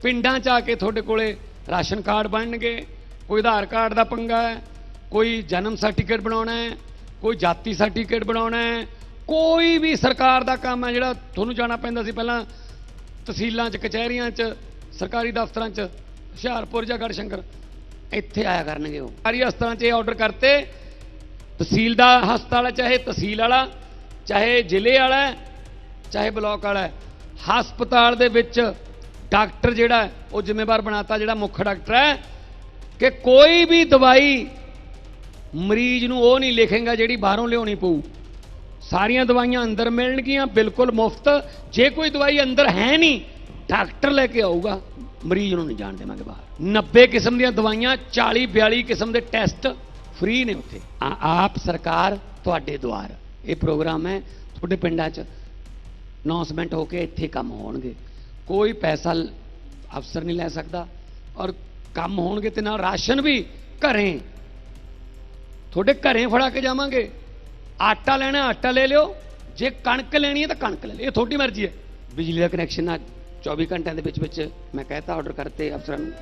ਪਿੰਡਾਂ 'ਚ ਆ ਕੇ ਤੁਹਾਡੇ ਕੋਲੇ ਰਾਸ਼ਨ ਕਾਰਡ ਬਣਨਗੇ ਕੋਈ ਆਧਾਰ ਕਾਰਡ ਦਾ ਪੰਗਾ ਹੈ ਕੋਈ ਜਨਮ ਸਰਟੀਫਿਕੇਟ ਬਣਾਉਣਾ ਹੈ ਕੋਈ ਜਾਤੀ ਸਰਟੀਫਿਕੇਟ ਬਣਾਉਣਾ ਹੈ ਕੋਈ ਵੀ ਸਰਕਾਰ ਦਾ ਕੰਮ ਹੈ ਜਿਹੜਾ ਤੁਹਾਨੂੰ ਜਾਣਾ ਪੈਂਦਾ ਸੀ ਪਹਿਲਾਂ ਤਹਿਸੀਲਾਂ 'ਚ ਕਚਹਿਰੀਆਂ 'ਚ ਸਰਕਾਰੀ ਦਫ਼ਤਰਾਂ 'ਚ ਹੁਸ਼ਿਆਰਪੁਰ ਜਾਂ ਗੜਸ਼ੰਕਰ ਇੱਥੇ ਆਇਆ ਕਰਨਗੇ ਉਹ। ਸਰਕਾਰੀ ਹਸਪਤਾਲਾਂ 'ਚ ਇਹ ਆਰਡਰ ਕਰਤੇ ਤਹਿਸੀਲ ਦਾ ਹਸਪਤਾਲ ਹੈ, ਚਾਹੇ ਤਹਿਸੀਲ ਵਾਲਾ ਚਾਹੇ ਜ਼ਿਲ੍ਹੇ ਵਾਲਾ ਚਾਹੇ ਬਲਾਕ ਵਾਲਾ ਹਸਪਤਾਲ ਦੇ ਵਿੱਚ ਡਾਕਟਰ ਜਿਹੜਾ ਉਹ ਜ਼ਿੰਮੇਵਾਰ ਬਣਾਤਾ ਜਿਹੜਾ ਮੁੱਖ ਡਾਕਟਰ ਹੈ ਕਿ ਕੋਈ ਵੀ ਦਵਾਈ ਮਰੀਜ਼ ਨੂੰ ਉਹ ਨਹੀਂ ਲਿਖੇਗਾ ਜਿਹੜੀ ਬਾਹਰੋਂ ਲਿਆਉਣੀ ਪਊ। ਸਾਰੀਆਂ ਦਵਾਈਆਂ ਅੰਦਰ ਮਿਲਣਗੀਆਂ, ਬਿਲਕੁਲ ਮੁਫਤ। ਜੇ ਕੋਈ ਦਵਾਈ ਅੰਦਰ ਹੈ ਨਹੀਂ, ਡਾਕਟਰ ਲੈ ਕੇ ਆਊਗਾ, ਮਰੀਜ਼ ਨੂੰ ਨਹੀਂ ਜਾਣ ਦੇਵਾਂਗੇ ਬਾਹਰ। 90 ਕਿਸਮ ਦੀਆਂ ਦਵਾਈਆਂ 40 42 ਕਿਸਮ ਦੇ ਟੈਸਟ ਫ੍ਰੀ ਨੇ ਉੱਥੇ। ਆ- ਆਪ ਸਰਕਾਰ ਤੁਹਾਡੇ ਦੁਆਰ। ਇਹ ਪ੍ਰੋਗਰਾਮ ਹੈ, ਤੁਹਾਡੇ ਪਿੰਡਾਂ 'ਚ ਅਨਾਉਂਸਮੈਂਟ ਹੋ ਕੇ ਇੱਥੇ ਕੰਮ ਹੋਣਗੇ। ਕੋਈ ਪੈਸਾ ਅਫਸਰ ਨਹੀਂ ਲੈ ਸਕਦਾ ਔਰ ਕੰਮ ਹੋਣਗੇ ਤੇ ਨਾਲ ਰਾਸ਼ਨ ਵੀ ਘਰੇ। ਤੁਹਾਡੇ ਘਰੇ ਫੜਾ ਕੇ ਜਾਵਾਂਗੇ। ਆਟਾ ਲੈਣਾ, ਆਟਾ ਲੈ ਲਿਓ। ਜੇ ਕਣਕ ਲੈਣੀ ਹੈ ਤਾਂ ਕਣਕ ਲੈ ਲਿਓ। ਇਹ ਤੁਹਾਡੀ ਮਰਜ਼ੀ ਹੈ। ਬਿਜਲੀ ਦਾ ਕਨੈਕਸ਼ਨ ਆ 24 ਘੰਟਿਆਂ ਦੇ ਵਿੱਚ ਵਿੱਚ ਮੈਂ ਕਹਿਤਾ ਆਰਡਰ ਕਰਤੇ ਅਫਸਰਾਂ ਨੂੰ।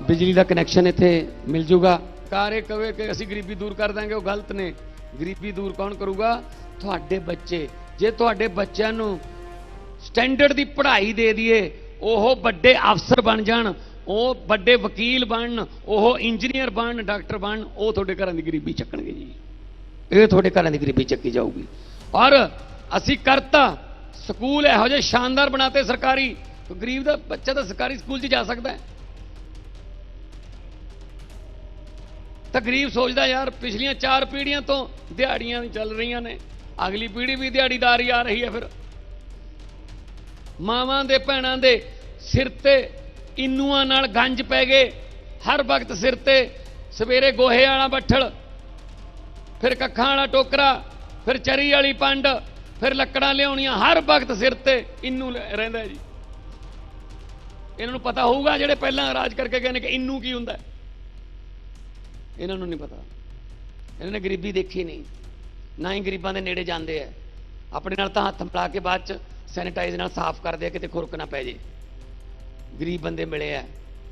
ਬਿਜਲੀ ਦਾ ਕਨੈਕਸ਼ਨ ਇੱਥੇ ਮਿਲ ਜੂਗਾ। ਕਾਰੇ ਕਵੇ ਕਿ ਅਸੀਂ ਗਰੀਬੀ ਦੂਰ ਕਰ ਦਾਂਗੇ, ਉਹ ਗਲਤ ਨੇ। ਗਰੀਬੀ ਦੂਰ ਕੌਣ ਕਰੂਗਾ? ਤੁਹਾਡੇ ਬੱਚੇ। ਜੇ ਤੁਹਾਡੇ ਬੱਚਿਆਂ ਨੂੰ ਸਟੈਂਡਰਡ ਦੀ ਪੜ੍ਹਾਈ ਦੇ ਦਈਏ, ਉਹ ਵੱਡੇ ਅਫਸਰ ਬਣ ਜਾਣ, ਉਹ ਵੱਡੇ ਵਕੀਲ ਬਣਨ ਉਹ ਇੰਜੀਨੀਅਰ ਬਣਨ ਡਾਕਟਰ ਬਣਨ ਉਹ ਤੁਹਾਡੇ ਘਰਾਂ ਦੀ ਗਰੀਬੀ ਚੱਕਣਗੇ ਜੀ। ਇਹ ਤੁਹਾਡੇ ਘਰਾਂ ਦੀ ਗਰੀਬੀ ਚੱਕੀ ਜਾਊਗੀ। ਔਰ ਅਸੀਂ ਕਰਤਾ, ਸਕੂਲ ਇਹੋ ਜਿਹੇ ਸ਼ਾਨਦਾਰ ਬਣਾਤੇ ਸਰਕਾਰੀ ਗਰੀਬ ਦਾ ਬੱਚਾ ਤਾਂ ਸਰਕਾਰੀ ਸਕੂਲ 'ਚ ਜਾ ਸਕਦਾ ਹੈ। ਤਾਂ ਗਰੀਬ ਸੋਚਦਾ, ਯਾਰ ਪਿਛਲੀਆਂ ਚਾਰ ਪੀੜ੍ਹੀਆਂ ਤੋਂ ਦਿਹਾੜੀਆਂ ਹੀ ਚੱਲ ਰਹੀਆਂ ਨੇ, ਅਗਲੀ ਪੀੜ੍ਹੀ ਵੀ ਦਿਹਾੜੀਦਾਰੀ ਆ ਰਹੀ ਹੈ ਫਿਰ। ਮਾਵਾਂ ਦੇ ਭੈਣਾਂ ਦੇ ਸਿਰ ਤੇ ਇਨੂਆਂ ਨਾਲ ਗੰਜ ਪੈ ਗਏ। ਹਰ ਵਕਤ ਸਿਰ ਤੇ ਸਵੇਰੇ ਗੋਹੇ ਵਾਲਾ ਬੱਠਲ, ਫਿਰ ਕੱਖਾਂ ਵਾਲਾ ਟੋਕਰਾ, ਫਿਰ ਚਰੀ ਵਾਲੀ ਪੰਡ, ਫਿਰ ਲੱਕੜਾਂ ਲਿਆਉਣੀਆਂ। ਹਰ ਵਕਤ ਸਿਰ ਤੇ ਇਨੂੰ ਲ- ਰਹਿੰਦਾ ਜੀ। ਇਹਨਾਂ ਨੂੰ ਪਤਾ ਹੋਊਗਾ ਜਿਹੜੇ ਪਹਿਲਾਂ ਰਾਜ ਕਰਕੇ ਗਏ ਨੇ ਕਿ ਇਨੂੰ ਕੀ ਹੁੰਦਾ ਇਹਨਾਂ ਨੂੰ ਨਹੀਂ ਪਤਾ। ਇਹਨਾਂ ਨੇ ਗਰੀਬੀ ਦੇਖੀ ਨਹੀਂ। ਨਾ ਹੀ ਗਰੀਬਾਂ ਦੇ ਨੇੜੇ ਜਾਂਦੇ ਆ ਆਪਣੇ ਨਾਲ ਤਾਂ ਹੱਥ ਮਿਲਾ ਕੇ ਬਾਅਦ ਚ ਸੈਨੀਟਾਈਜ਼ ਨਾਲ ਸਾਫ਼ ਕਰਦੇ ਆ, ਕਿਤੇ ਖੁਰਕ ਨਾ ਪੈ ਜੇ। ਗਰੀਬ ਬੰਦੇ ਮਿਲੇ ਆ,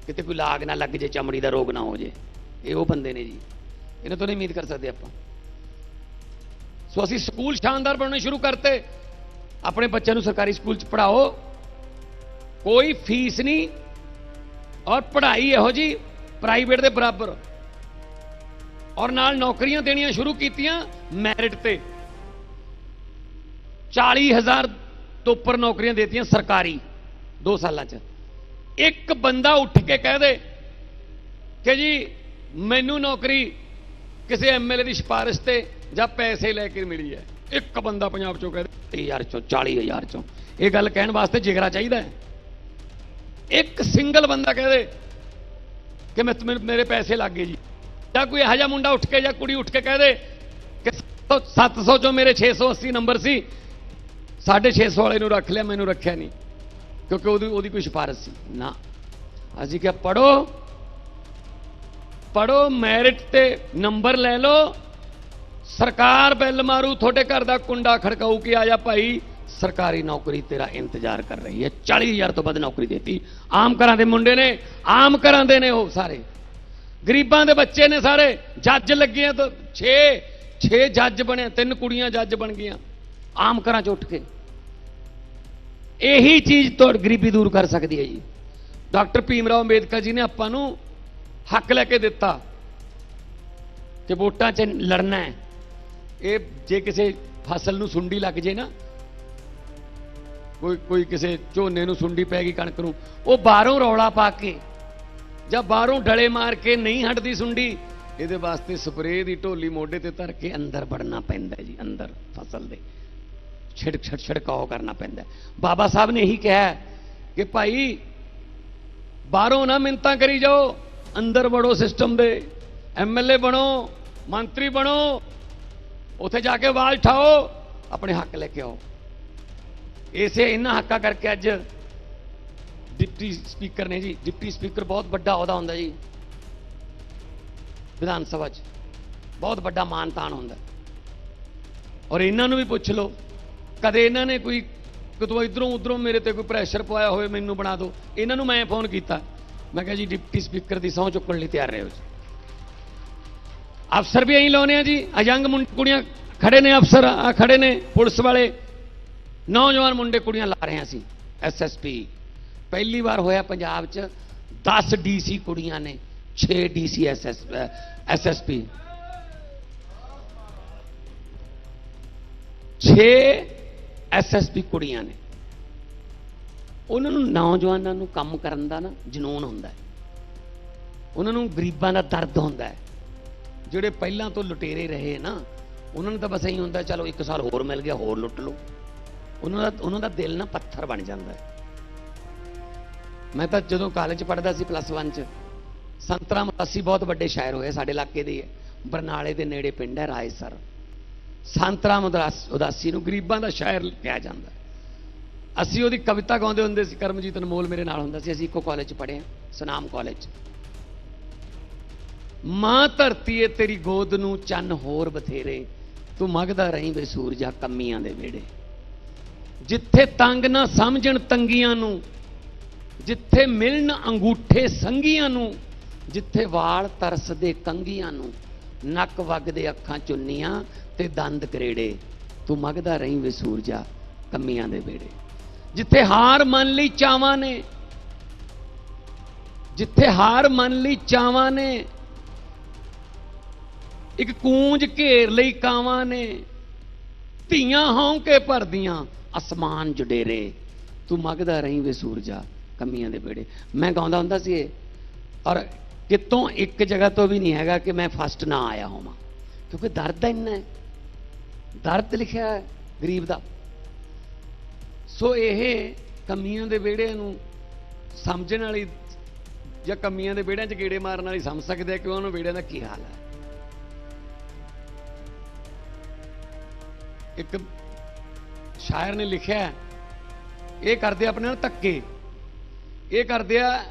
ਕਿਤੇ ਕੋਈ ਲਾਗ ਨਾ ਲੱਗ ਜੇ, ਚਮੜੀ ਦਾ ਰੋਗ ਨਾ ਹੋ ਜੇ। ਇਹ ਉਹ ਬੰਦੇ ਨੇ ਜੀ। ਇਹਨਾਂ ਤੋਂ ਨਹੀਂ ਉਮੀਦ ਕਰ ਸਕਦੇ ਆਪਾਂ। ਸੋ ਅਸੀਂ ਸਕੂਲ ਸ਼ਾਨਦਾਰ ਬਣਾਉਣੇ ਸ਼ੁਰੂ ਕਰਤੇ। ਆਪਣੇ ਬੱਚਿਆਂ ਨੂੰ ਸਰਕਾਰੀ ਸਕੂਲ ਚ ਪੜਾਓ ਕੋਈ ਫੀਸ ਨਹੀਂ। ਔਰ ਪੜ੍ਹਾਈ ਇਹੋ ਜੀ, ਪ੍ਰਾਈਵੇਟ ਦੇ ਬਰਾਬਰ। ਔਰ ਨਾਲ ਨੌਕਰੀਆਂ ਦੇਣੀਆਂ ਸ਼ੁਰੂ ਕੀਤੀਆਂ, ਮੈਰਿਟ ਤੇ। 40000 ਤੋਂ ਉੱਪਰ ਨੌਕਰੀਆਂ ਦੇਤੀਆਂ ਸਰਕਾਰੀ 2 ਸਾਲਾਂ 'ਚ। ਇੱਕ ਬੰਦਾ ਉੱਠ ਕੇ ਕਹਿ ਦੇ ਕਿ ਜੀ, ਮੈਨੂੰ ਨੌਕਰੀ ਕਿਸੇ ਐਮਐਲਏ ਦੀ ਸਿਫਾਰਿਸ਼ ਤੇ ਜਾਂ ਪੈਸੇ ਲੈ ਕੇ ਮਿਲੀ ਹੈ। ਇੱਕ ਬੰਦਾ ਪੰਜਾਬ ਚੋਂ ਕਹਿ ਦੇ ਯਾਰ ਚੋਂ 40000 ਚੋਂ। ਇਹ ਗੱਲ ਕਹਿਣ ਵਾਸਤੇ ਜਿਗਰਾ ਚਾਹੀਦਾ ਹੈ। ਇੱਕ ਸਿੰਗਲ ਬੰਦਾ ਕਹਿ ਦੇ ਕਿ ਮੈਂ ਮੇਰੇ ਪੈਸੇ ਲੱਗ ਗਏ ਜੀ। ਜਾਂ ਕੋਈ ਇਹੋ ਜਿਹਾ ਮੁੰਡਾ ਉੱਠ ਕੇ ਜਾਂ ਕੁੜੀ ਉੱਠ ਕੇ ਕਹਿ ਦੇ ਕਿ 700 ਚੋਂ ਮੇਰੇ 680 ਨੰਬਰ ਸੀ 650 ਵਾਲੇ ਨੂੰ ਰੱਖ ਲਿਆ, ਮੈਨੂੰ ਰੱਖਿਆ ਨਹੀਂ। ਕਿਉਂਕਿ ਉਹਦੀ ਉਹਦੀ ਕੋਈ ਸਿਫਾਰਿਸ਼ ਸੀ। ਨਾ। ਅਸੀਂ ਕਿਹਾ ਪੜੋ ਪੜੋ ਮੈਰਿਟ ਤੇ ਨੰਬਰ ਲੈ ਲਓ। ਸਰਕਾਰ ਬੈਲ ਮਾਰੂ, ਤੁਹਾਡੇ ਘਰ ਦਾ ਕੁੰਡਾ ਖੜਕਾਊ ਕਿ ਆ ਜਾ ਭਾਈ। ਸਰਕਾਰੀ ਨੌਕਰੀ ਤੇਰਾ ਇੰਤਜ਼ਾਰ ਕਰ ਰਹੀ ਹੈ। 40000 ਤੋਂ ਵੱਧ ਨੌਕਰੀ ਦੇਤੀ। ਆਮ ਘਰਾਂ ਦੇ ਮੁੰਡੇ ਨੇ, ਆਮ ਘਰਾਂ ਦੇ ਨੇ ਉਹ ਸਾਰੇ। ਗਰੀਬਾਂ ਦੇ ਬੱਚੇ ਨੇ ਸਾਰੇ। ਜੱਜ ਲੱਗੇ ਆ ਤਾਂ 6 6 ਜੱਜ ਬਣੇ ਤਿੰਨ ਕੁੜੀਆਂ ਜੱਜ ਬਣ ਗਈਆਂ। ਆਮ ਘਰਾਂ 'ਚ ਉੱਠ ਕੇ। ਇਹੀ ਚੀਜ਼ ਤੋਂ ਗਰੀਬੀ ਦੂਰ ਕਰ ਸਕਦੀ ਹੈ ਜੀ। ਡਾਕਟਰ ਭੀਮ ਰਾਓ ਅੰਬੇਦਕਰ ਜੀ ਨੇ ਆਪਾਂ ਨੂੰ ਹੱਕ ਲੈ ਕੇ ਦਿੱਤਾ ਕਿ ਵੋਟਾਂ 'ਚ ਲੜਨਾ ਹੈ। ਇਹ ਜੇ ਕਿਸੇ ਫਸਲ ਨੂੰ ਸੁੰਡੀ ਲੱਗ ਜੇ ਨਾ, ਕੋਈ ਕੋਈ ਕਿਸੇ ਝੋਨੇ ਨੂੰ ਸੁੰਡੀ ਪੈ ਗਈ ਕਣਕ ਨੂੰ, ਉਹ ਬਾਹਰੋਂ ਰੌਲਾ ਪਾ ਕੇ ਜਾਂ ਬਾਹਰੋਂ ਡਲੇ ਮਾਰ ਕੇ ਨਹੀਂ ਹਟਦੀ ਸੁੰਡੀ, ਇਹਦੇ ਵਾਸਤੇ ਸਪਰੇਅ ਦੀ ਢੋਲੀ ਮੋਢੇ ਤੇ ਧਰ ਕੇ ਅੰਦਰ ਵੜਨਾ ਪੈਂਦਾ ਜੀ, ਅੰਦਰ ਫਸਲ ਦੇ। ਛਿੜਕ ਛਿੜ ਛਿੜਕਾਓ ਕਰਨਾ ਪੈਂਦਾ। ਬਾਬਾ ਸਾਹਿਬ ਨੇ ਇਹੀ ਕਿਹਾ ਕਿ ਭਾਈ, ਬਾਹਰੋਂ ਨਾ ਮਿੰਤਾਂ ਕਰੀ ਜਾਓ, ਅੰਦਰ ਵੜੋ ਸਿਸਟਮ ਦੇ ਐਮਐਲਏ ਬਣੋ, ਮੰਤਰੀ ਬਣੋ, ਉੱਥੇ ਜਾ ਕੇ ਆਵਾਜ਼ ਉਠਾਓ, ਆਪਣੇ ਹੱਕ ਲੈ ਕੇ ਆਓ। ਇਸੇ ਇਹਨਾਂ ਹੱਕਾਂ ਕਰਕੇ ਅੱਜ ਡਿਪਟੀ ਸਪੀਕਰ ਨੇ ਜੀ, ਡਿਪਟੀ ਸਪੀਕਰ ਬਹੁਤ ਵੱਡਾ ਅਹੁਦਾ ਹੁੰਦਾ ਜੀ, ਵਿਧਾਨ ਸਭਾ 'ਚ। ਬਹੁਤ ਵੱਡਾ ਮਾਨ ਤਾਣ ਹੁੰਦਾ। ਔਰ ਇਹਨਾਂ ਨੂੰ ਵੀ ਪੁੱਛ ਲਓ ਕਦੇ ਇਹਨਾਂ ਨੇ ਕੋਈ ਕਿਤੋਂ ਇਧਰੋਂ ਉਧਰੋਂ ਮੇਰੇ ਤੇ ਕੋਈ ਪ੍ਰੈਸ਼ਰ ਪਵਾਇਆ ਹੋਵੇ ਮੈਨੂੰ ਬਣਾ ਦਿਓ। ਇਹਨਾਂ ਨੂੰ ਮੈਂ ਫੋਨ ਕੀਤਾ। ਮੈਂ ਕਿਹਾ ਜੀ, ਡਿਪਟੀ ਸਪੀਕਰ ਦੀ ਸਹੁੰ ਚੁੱਕਣ ਲਈ ਤਿਆਰ ਰਹੋ ਜੀ। ਅਫਸਰ ਵੀ ਐਂ ਲਾਉਨੇ ਆ ਜੀ। ਅਯੰਗ ਮੁੰ- ਕੁੜੀਆਂ ਖੜੇ ਨੇ ਅਫਸਰ, ਆ ਖੜੇ ਨੇ ਪੁਲਿਸ ਵਾਲੇ। ਨੌਜਵਾਨ ਮੁੰਡੇ ਕੁੜੀਆਂ ਲਾ ਰਹੇ ਆ ਸੀ ਐਸਐਸਪੀ ਪਹਿਲੀ ਵਾਰ ਹੋਇਆ ਪੰਜਾਬ 'ਚ 10 ਡੀਸੀ ਕੁੜੀਆਂ ਨੇ 6 ਡੀਸੀ ਐਸਐਸ ਐਸਐਸਪੀ 6 ਐਸਐਸਪੀ ਕੁੜੀਆਂ ਨੇ। ਉਹਨਾਂ ਨੂੰ ਨੌਜਵਾਨਾਂ ਨੂੰ ਕੰਮ ਕਰਨ ਦਾ ਨਾ ਜਨੂਨ ਹੁੰਦਾ ਹੈ। ਉਹਨਾਂ ਨੂੰ ਗਰੀਬਾਂ ਦਾ ਦਰਦ ਹੁੰਦਾ ਹੈ। ਜਿਹੜੇ ਪਹਿਲਾਂ ਤੋਂ ਲੁਟੇਰੇ ਰਹੇ ਨਾ, ਉਹਨਾਂ ਨੂੰ ਤਾਂ ਬਸ ਇਹੀ ਹੁੰਦਾ, ਚਲੋ ਇੱਕ ਸਾਲ ਹੋਰ ਮਿਲ ਗਿਆ, ਹੋਰ ਲੁੱਟ ਲਓ। ਉਹਨਾਂ ਦਾ ਉਹਨਾਂ ਦਾ ਦਿਲ ਨਾ ਪੱਥਰ ਬਣ ਜਾਂਦਾ ਹੈ। ਮੈਂ ਤਾਂ ਜਦੋਂ ਕਾਲਜ ਪੜ੍ਹਦਾ ਸੀ ਪਲੱਸ 1 ਚ ਸੰਤਰਾ ਮਤਾਸੀ ਬਹੁਤ ਵੱਡੇ ਸ਼ਾਇਰ ਹੋਏ ਸਾਡੇ ਇਲਾਕੇ ਦੇ ਬਰਨਾਲੇ ਦੇ ਨੇੜੇ ਪਿੰਡ ਹੈ ਰਾਏਸਰ ਸੰਤਰਾਮ ਮਦਰਾਸ ਉਦਾਸੀ ਨੂੰ, ਗਰੀਬਾਂ ਦਾ ਸ਼ਾਇਰ ਕਿਹਾ ਜਾਂਦਾ। ਅਸੀਂ ਉਹਦੀ ਕਵਿਤਾ ਗਾਉਂਦੇ ਹੁੰਦੇ ਸੀ, ਕਰਮਜੀਤ ਅਨਮੋਲ ਮੇਰੇ ਨਾਲ ਹੁੰਦਾ ਸੀ, ਅਸੀਂ ਇੱਕੋ ਕਾਲਜ 'ਚ ਪੜ੍ਹੇ ਸੁਨਾਮ ਕਾਲਜ 'ਚ। ਮਾਂ ਧਰਤੀ ਏ ਤੇਰੀ ਗੋਦ ਨੂੰ, ਚੰਨ ਹੋਰ ਬਥੇਰੇ। ਤੂੰ ਮਗਦਾ ਰਹੀਂ ਵੇ ਸੂਰਜਾ ਕੰਮੀਆਂ ਦੇ ਵੇੜੇ ਜਿੱਥੇ ਤੰਗ ਨਾ ਸਮਝਣ ਤੰਗੀਆਂ ਨੂੰ, ਜਿੱਥੇ ਮਿਲਣ ਅੰਗੂਠੇ ਸੰਗੀਆਂ ਨੂੰ, ਜਿੱਥੇ ਵਾਲ ਤਰਸਦੇ ਕੰਗੀਆਂ ਨੂੰ ਨੱਕ ਵਗਦੇ ਅੱਖਾਂ ਚੁੰਨੀਆਂ ਤੇ ਦੰਦ ਕਰੇੜੇ। ਤੂੰ ਮੰਗਦਾ ਰਹੀਂ ਵੇ ਸੂਰਜਾ ਕੰਮੀਆਂ ਦੇ ਵੇੜੇ ਜਿੱਥੇ ਹਾਰ ਮੰਨ ਲਈ ਚਾਵਾਂ ਨੇ, ਜਿੱਥੇ ਹਾਰ ਮੰਨ ਲਈ ਚਾਵਾਂ ਨੇ, ਇੱਕ ਕੂੰਜ ਘੇਰ ਲਈ ਕਾਵਾਂ ਨੇ, ਧੀਆਂ ਹੌਂ ਕੇ ਭਰਦੀਆਂ ਅਸਮਾਨ ਜੁਡੇਰੇ। ਤੂੰ ਮਗਦਾ ਰਹੀਂ ਵੇ ਸੂਰਜਾ ਕਮੀਆਂ ਦੇ ਬੇੜੇ ਮੈਂ ਗਾਉਂਦਾ ਹੁੰਦਾ ਸੀ ਇਹ, ਔਰ ਕਿਤੋਂ ਇੱਕ ਜਗ੍ਹਾ ਤੋਂ ਵੀ ਨਹੀਂ ਹੈਗਾ ਕਿ ਮੈਂ ਫਸਟ ਨਾ ਆਇਆ ਹੋਵਾਂ। ਕਿਉਂਕਿ ਦਰਦ ਇੰਨਾ ਹੈ। ਦਰਦ ਲਿਖਿਆ ਹੈ ਗਰੀਬ ਦਾ। ਸੋ ਇਹ ਕਮੀਆਂ ਦੇ ਵਿਹੜੇ ਨੂੰ ਸਮਝਣ ਵਾਲੀ ਜਾਂ ਕਮੀਆਂ ਦੇ ਵਿਹੜਿਆਂ 'ਚ ਗੇੜੇ ਮਾਰਨ ਵਾਲੀ ਸਮਝ ਸਕਦੇ ਆ ਕਿ ਉਹਨਾਂ ਵਿਹੜਿਆਂ ਦਾ ਕੀ ਹਾਲ ਹੈ। ਇੱਕ ਸ਼ਾਇਰ ਨੇ ਲਿਖਿਆ ਇਹ ਕਰਦੇ ਆਪਣੇ ਨਾਲ ਧੱਕੇ। ਇਹ ਕਰਦੇ ਆ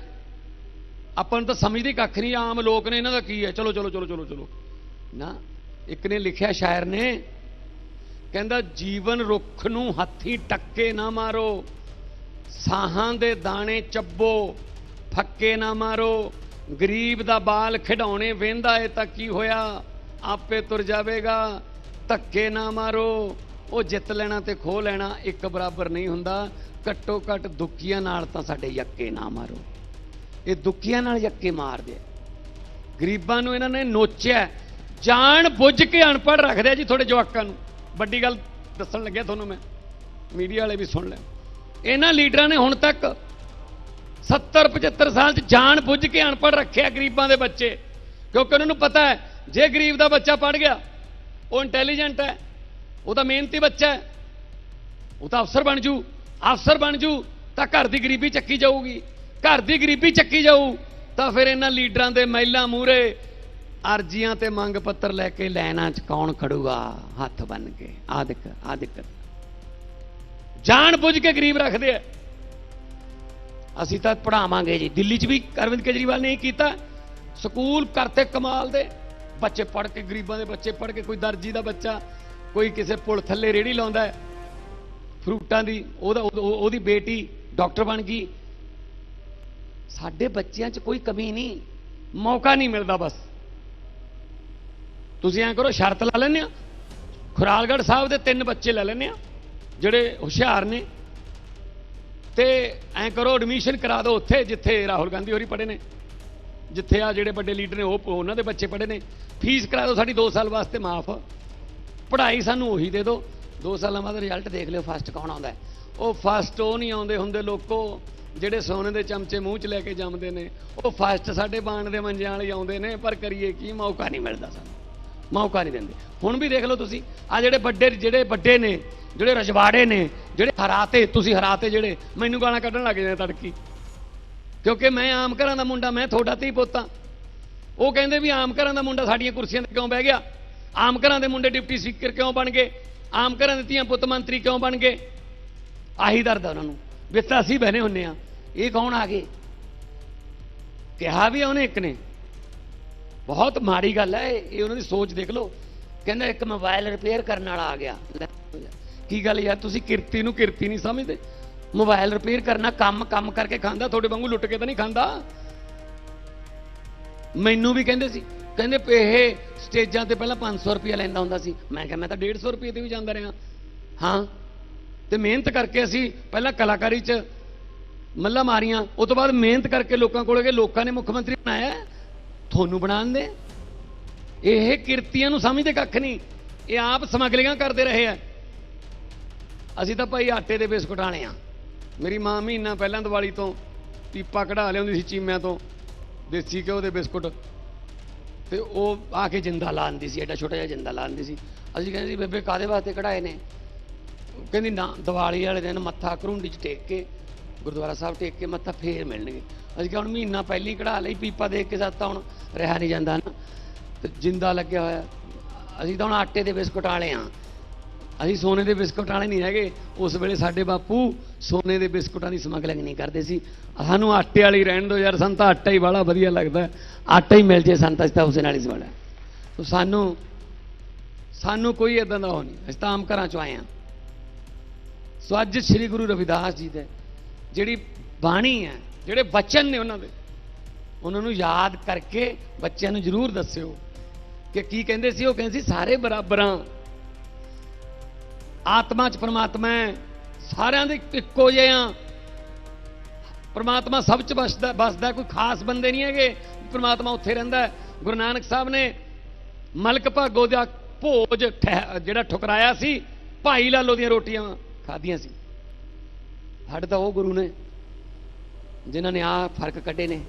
ਆਪਾਂ ਨੂੰ ਤਾਂ ਸਮਝਦੇ ਕੱਖ ਨਹੀਂ, ਆਮ ਲੋਕ ਨੇ ਇਹਨਾਂ ਦਾ ਕੀ ਹੈ? ਚਲੋ ਚਲੋ ਚਲੋ ਚਲੋ ਚਲੋ। ਨਾ, ਇੱਕ ਨੇ ਲਿਖਿਆ ਸ਼ਾਇਰ ਨੇ, ਕਹਿੰਦਾ, ਜੀਵਨ ਰੁੱਖ ਨੂੰ ਹੱਥੀ ਟੱਕੇ ਨਾ ਮਾਰੋ, ਸਾਹਾਂ ਦੇ ਦਾਣੇ ਚੱਬੋ, ਫੱਕੇ ਨਾ ਮਾਰੋ, ਗਰੀਬ ਦਾ ਬਾਲ ਖਿਡਾਉਣੇ ਵੇਂਦਾ ਏ ਤਾਂ ਕੀ ਹੋਇਆ? ਆਪੇ ਤੁਰ ਜਾਵੇਗਾ, ਧੱਕੇ ਨਾ ਮਾਰੋ। ਉਹ ਜਿੱਤ ਲੈਣਾ ਤੇ ਖੋ ਲੈਣਾ, ਇੱਕ ਬਰਾਬਰ ਨਹੀਂ ਹੁੰਦਾ। ਘੱਟੋ ਘੱਟ ਦੁੱਕੀਆਂ ਨਾਲ ਤਾਂ ਸਾਡੇ ਯੱਕੇ ਨਾ ਮਾਰੋ। ਇਹ ਦੁੱਕੀਆਂ ਨਾਲ ਯੱਕੇ ਮਾਰਦੇ ਆ। ਗਰੀਬਾਂ ਨੂੰ ਇਹਨਾਂ ਨੇ ਨੋਚਿਆ। ਜਾਣ ਬੁੱਝ ਕੇ ਅਨਪੜ੍ਹ ਰੱਖਦੇ ਆ ਜੀ ਤੁਹਾਡੇ ਜਵਾਕਾਂ ਨੂੰ। ਵੱਡੀ ਗੱਲ ਦੱਸਣ ਲੱਗਿਆ ਤੁਹਾਨੂੰ ਮੈਂ। ਮੀਡੀਆ ਵਾਲੇ ਵੀ ਸੁਣ ਲੈਣ। ਇਹਨਾਂ ਲੀਡਰਾਂ ਨੇ ਹੁਣ ਤੱਕ 70 75 ਸਾਲ ਚ ਜਾਣ ਬੁੱਝ ਕੇ ਅਨਪੜ੍ਹ ਰੱਖਿਆ ਗਰੀਬਾਂ ਦੇ ਬੱਚੇ। ਕਿਉਂਕਿ ਉਹਨਾਂ ਨੂੰ ਪਤਾ ਹੈ, ਜੇ ਗਰੀਬ ਦਾ ਬੱਚਾ ਪੜ ਗਿਆ, ਉਹ ਇੰਟੈਲੀਜੈਂਟ ਹੈ, ਉਹ ਤਾਂ ਮਿਹਨਤੀ ਬੱਚਾ ਹੈ, ਉਹ ਤਾਂ ਅਫਸਰ ਬਣ ਜੂ। ਅਫਸਰ ਬਣ ਜੂ ਤਾਂ ਘਰ ਦੀ ਗਰੀਬੀ ਚੱਕੀ ਜਾਊਗੀ। ਘਰ ਦੀ ਗਰੀਬੀ ਚੱਕੀ ਜਾਊ, ਤਾਂ ਫਿਰ ਇਹਨਾਂ ਲੀਡਰਾਂ ਦੇ ਮਹਿਲਾ ਮੂਰੇ ਅਰਜ਼ੀਆਂ ਤੇ ਮੰਗ ਪੱਤਰ ਲੈ ਕੇ ਲੈਣਾ ਚ ਕੌਣ ਖੜੂਗਾ? ਹੱਥ ਬੰਨ ਕੇ। ਆ ਦੇਖ ਜਾਣ ਬੁੱਝ ਕੇ ਗਰੀਬ ਰੱਖਦੇ ਆ। ਅਸੀਂ ਤਾਂ ਪੜਾਵਾਂਗੇ ਜੀ। ਦਿੱਲੀ 'ਚ ਵੀ ਅਰਵਿੰਦ ਕੇਜਰੀਵਾਲ ਨੇ ਇਹ ਕੀਤਾ। ਸਕੂਲ ਕਰਤੇ ਕਮਾਲ ਦੇ। ਬੱਚੇ ਪੜ ਕੇ, ਗਰੀਬਾਂ ਦੇ ਬੱਚੇ ਪੜ ਕੇ, ਕੋਈ ਦਰਜੀ ਦਾ ਬੱਚਾ, ਕੋਈ ਕਿਸੇ ਪੁਲ ਥੱਲੇ ਰੇੜੀ ਲਾਉਂਦਾ ਹੈ। ਫਰੂਟਾਂ ਦੀ ਉਹਦਾ, ਉਹਦੀ ਬੇਟੀ ਡਾਕਟਰ ਬਣ ਗਈ। ਸਾਡੇ ਬੱਚਿਆਂ 'ਚ ਕੋਈ ਕਮੀ ਨਹੀਂ, ਮੌਕਾ ਨਹੀਂ ਮਿਲਦਾ ਬਸ। ਤੁਸੀਂ ਐਂ ਕਰੋ, ਸ਼ਰਤ ਲਾ ਲੈਂਦੇ ਆ। ਖੁਰਾਲਗੜ੍ਹ ਸਾਹਿਬ ਦੇ ਤਿੰਨ ਬੱਚੇ ਲੈ ਲੈਂਦੇ ਆ, ਜਿਹੜੇ ਹੁਸ਼ਿਆਰ ਨੇ। ਤੇ ਐਂ ਕਰੋ ਐਡਮਿਸ਼ਨ ਕਰਾ ਦਿਓ ਉੱਥੇ, ਜਿੱਥੇ ਰਾਹੁਲ ਗਾਂਧੀ ਹੋਰੀ ਪੜ੍ਹੇ ਨੇ। ਜਿੱਥੇ ਆ ਜਿਹੜੇ ਵੱਡੇ ਲੀਡਰ ਨੇ, ਉਹ ਉਹਨਾਂ ਦੇ ਬੱਚੇ ਪੜ੍ਹੇ ਨੇ। ਫੀਸ ਕਰਾ ਦਿਓ ਸਾਡੀ 2 ਸਾਲ ਵਾਸਤੇ ਮਾਫ। ਪੜ੍ਹਾਈ ਸਾਨੂੰ ਉਹੀ ਦੇ ਦਿਓ। 2 ਸਾਲਾਂ ਬਾਅਦ ਰਿਜ਼ਲਟ ਦੇਖ ਲਿਓ ਫਸਟ ਕੌਣ ਆਉਂਦਾ ਉਹ ਫਸਟ ਉਹ ਨਹੀਂ ਆਉਂਦੇ ਹੁੰਦੇ, ਲੋਕੋ। ਜਿਹੜੇ ਸੋਨੇ ਦੇ ਚਮਚੇ ਮੂੰਹ 'ਚ ਲੈ ਕੇ ਜੰਮਦੇ ਨੇ, ਉਹ ਫਸਟ ਸਾਡੇ ਬਾਣ ਦੇ ਮੰਜਿਆਂ ਵਾਲੇ ਆਉਂਦੇ ਨੇ, ਪਰ ਕਰੀਏ ਕੀ? ਮੌਕਾ ਨਹੀਂ ਮਿਲਦਾ ਸਾਨੂੰ। ਮੌਕਾ ਨਹੀਂ ਦਿੰਦੇ। ਹੁਣ ਵੀ ਦੇਖ ਲਓ ਤੁਸੀਂ ਆ ਜਿਹੜੇ ਵੱਡੇ ਜਿਹੜੇ ਵੱਡੇ ਨੇ, ਜਿਹੜੇ ਰਜਵਾੜੇ ਨੇ, ਜਿਹੜੇ ਹਰਾਤੇ, ਤੁਸੀਂ ਹਰਾਤੇ ਜਿਹੜੇ, ਮੈਨੂੰ ਗਾਲਾਂ ਕੱਢਣ ਲੱਗ ਜਾਂਦੇ ਤੜਕੀ। ਕਿਉਂਕਿ ਮੈਂ ਆਮ ਘਰਾਂ ਦਾ ਮੁੰਡਾ, ਮੈਂ ਤੁਹਾਡਾ ਧੀ ਪੋਤਾ ਉਹ ਕਹਿੰਦੇ ਵੀ ਆਮ ਘਰਾਂ ਦਾ ਮੁੰਡਾ ਸਾਡੀਆਂ ਕੁਰਸੀਆਂ ਤੇ ਕਿਉਂ ਬਹਿ ਗਿਆ? ਆਮ ਘਰਾਂ ਦੇ ਮੁੰਡੇ ਡਿਪਟੀ ਸਪੀਕਰ ਕਿਉਂ ਬਣ ਗਏ? ਆਮ ਘਰਾਂ ਦੇ ਧੀਆਂ ਪੁੱਤ ਮੰਤਰੀ ਕਿਉਂ ਬਣ ਗਏ? ਆਹੀ ਦਰਦ ਆ ਉਹਨਾਂ ਨੂੰ। ਵੀ ਤਾਂ ਅਸੀਂ ਬਹਿਨੇ ਹੁੰਨੇ ਆ। ਇਹ ਕੌਣ ਆ ਗਏ? ਕਿਹਾ ਵੀ ਉਹਨੇ ਇੱਕ ਨੇ। ਬਹੁਤ ਮਾੜੀ ਗੱਲ ਹੈ, ਇਹ ਇਹ ਉਹਨਾਂ ਦੀ ਸੋਚ ਦੇਖ ਲਓ। ਕਹਿੰਦਾ ਇੱਕ ਮੋਬਾਈਲ ਰਿਪੇਅਰ ਕਰਨ ਵਾਲਾ ਆ ਗਿਆ। ਕੀ ਗੱਲ ਯਾਰ, ਤੁਸੀਂ ਕਿਰਤੀ ਨੂੰ ਕਿਰਤੀ ਨਹੀਂ ਸਮਝਦੇ? ਮੋਬਾਈਲ ਰਿਪੇਅਰ ਕਰਨਾ, ਕੰਮ ਕੰਮ ਕਰਕੇ ਖਾਂਦਾ, ਤੁਹਾਡੇ ਵਾਂਗੂ ਲੁੱਟ ਕੇ ਤਾਂ ਨਹੀਂ ਖਾਂਦਾ? ਮੈਨੂੰ ਵੀ ਕਹਿੰਦੇ ਸੀ, ਕਹਿੰਦੇ ਵੀ ਇਹ ਸਟੇਜਾਂ ਤੇ ਪਹਿਲਾਂ 500 ਰੁਪਏ ਲੈਂਦਾ ਹੁੰਦਾ ਸੀ। ਮੈਂ ਕਿਹਾ, ਮੈਂ ਤਾਂ 150 ਰੁਪਏ ਤੇ ਵੀ ਜਾਂਦਾ ਰਿਹਾ। ਹਾਂ ਤੇ ਮਿਹਨਤ ਕਰਕੇ ਅਸੀਂ ਪਹਿਲਾਂ ਕਲਾਕਾਰੀ 'ਚ ਮੱਲਾ ਮਾਰੀਆਂ ਉਸ ਤੋਂ ਬਾਅਦ ਮਿਹਨਤ ਕਰਕੇ ਲੋਕਾਂ ਕੋਲ ਗਏ, ਲੋਕਾਂ ਨੇ ਮੁੱਖ ਮੰਤਰੀ ਬਣਾਇਆ, ਤੁਹਾਨੂੰ ਬਣਾਉਣ ਦੇ। ਇਹ ਕਿਰਤੀਆਂ ਨੂੰ ਸਮਝਦੇ ਕੱਖ ਨਹੀਂ, ਇਹ ਆਪ ਸਮਗਲਿੰਗਾਂ ਕਰਦੇ ਰਹੇ ਆ। ਅਸੀਂ ਤਾਂ ਭਾਈ ਆਟੇ ਦੇ ਬਿਸਕੁਟ ਆਣੇ ਆ। ਮੇਰੀ ਮਾਂ ਮਹੀਨਾ ਪਹਿਲਾਂ ਦੀਵਾਲੀ ਤੋਂ ਪੀਪਾ ਕਢਾ ਲਿਆਉਂਦੀ ਸੀ ਚੀਮਿਆਂ ਤੋਂ, ਦੇਸੀ ਘਿਓ ਦੇ ਬਿਸਕੁਟ। ਤੇ ਉਹ ਆ ਕੇ ਜਿੰਦਾ ਲਾਉਂਦੀ ਸੀ, ਐਡਾ ਛੋਟਾ ਜਿਹਾ ਜਿੰਦਾ ਲਾਉਂਦੀ ਸੀ। ਅਸੀਂ ਕਹਿੰਦੇ ਸੀ, ਬੇਬੇ ਕਾਦੇ ਵਾਸਤੇ ਕਢਾਏ ਨੇ? ਕਹਿੰਦੀ ਨਾ, ਦੀਵਾਲੀ ਵਾਲੇ ਦਿਨ ਮੱਥਾ ਕਰੁੰਡੀ 'ਚ ਟੇਕ ਕੇ, ਗੁਰਦੁਆਰਾ ਸਾਹਿਬ ਟੇਕ ਕੇ ਮੱਥਾ ਫੇਰ ਮਿਲਣਗੇ। ਅਸੀਂ ਕਿਹਾ ਹੁਣ ਮਹੀਨਾ ਪਹਿਲੀ ਕਢਾ ਲਈ ਪੀਪਾ ਦੇਖ ਕੇ ਸਾਤਾ ਹੁਣ ਰਿਹਾ ਨਹੀਂ ਜਾਂਦਾ ਨਾ। ਤੇ ਜਿੰਦਾ ਲੱਗਿਆ ਹੋਇਆ। ਅਸੀਂ ਤਾਂ ਹੁਣ ਆਟੇ ਦੇ ਬਿਸਕੁਟ ਵਾਲੇ ਆ। ਅਸੀਂ ਸੋਨੇ ਦੇ ਬਿਸਕੁਟ ਵਾਲੇ ਨਹੀਂ ਹੈਗੇ। ਉਸ ਵੇਲੇ ਸਾਡੇ ਬਾਪੂ ਸੋਨੇ ਦੇ ਬਿਸਕੁਟਾਂ ਦੀ ਸਮਗਲਿੰਗ ਨਹੀਂ ਕਰਦੇ ਸੀ। ਸਾਨੂੰ ਆਟੇ ਵਾਲੀ ਰਹਿਣ ਦਿਓ ਯਾਰ, ਸਾਨੂੰ ਤਾਂ ਆਟਾ ਹੀ ਬੜਾ ਵਧੀਆ ਲੱਗਦਾ। ਆਟਾ ਹੀ ਮਿਲ ਜੇ, ਸਾਨੂੰ ਤਾਂ ਅਸੀਂ ਤਾਂ ਉਸੇ ਨਾਲ ਹੀ ਸਵਾੜਾ ਸੋ ਸਾਨੂੰ ਸਾਨੂੰ ਕੋਈ ਇਦਾਂ ਦਾ ਹੋ ਨਹੀਂ। ਅਸੀਂ ਤਾਂ ਆਮ ਘਰਾਂ ਚੋਂ ਆਏ ਹਾਂ ਸੋ ਅੱਜ ਸ੍ਰੀ ਗੁਰੂ ਰਵਿਦਾਸ ਜੀ ਦੇ ਜਿਹੜੀ ਬਾਣੀ ਹੈ, ਜਿਹੜੇ ਬਚਨ ਨੇ ਉਹਨਾਂ ਦੇ, ਉਹਨਾਂ ਨੂੰ ਯਾਦ ਕਰਕੇ ਬੱਚਿਆਂ ਨੂੰ ਜ਼ਰੂਰ ਦੱਸਿਓ ਕਿ ਕੀ ਕਹਿੰਦੇ ਸੀ? ਉਹ ਕਹਿੰਦੇ ਸੀ, ਸਾਰੇ ਬਰਾਬਰਾਂ, ਆਤਮਾ ਚ ਪਰਮਾਤਮਾ ਹੈ, ਸਾਰਿਆਂ ਦੇ ਇੱਕੋ ਜਿਹੇ ਆ। ਪਰਮਾਤਮਾ ਸਭ ਚ ਵਸਦਾ ਵਸਦਾ, ਕੋਈ ਖਾਸ ਬੰਦੇ ਨਹੀਂ ਹੈਗੇ, ਪਰਮਾਤਮਾ ਉੱਥੇ ਰਹਿੰਦਾ ਗੁਰੂ ਨਾਨਕ ਸਾਹਿਬ ਨੇ ਮਲਕ ਭਾਗੋ ਦਾ ਭੋਜ ਠਹਿ- ਜਿਹੜਾ ਠੁਕਰਾਇਆ ਸੀ, ਭਾਈ ਲਾਲੋ ਦੀਆਂ ਰੋਟੀਆਂ। ਖਾਧੀਆਂ ਸੀ। ਸਾਡੇ ਤਾਂ ਉਹ ਗੁਰੂ ਨੇ, ਜਿਨ੍ਹਾਂ ਨੇ ਆ ਫ਼ਰਕ ਕੱਢੇ ਨੇ।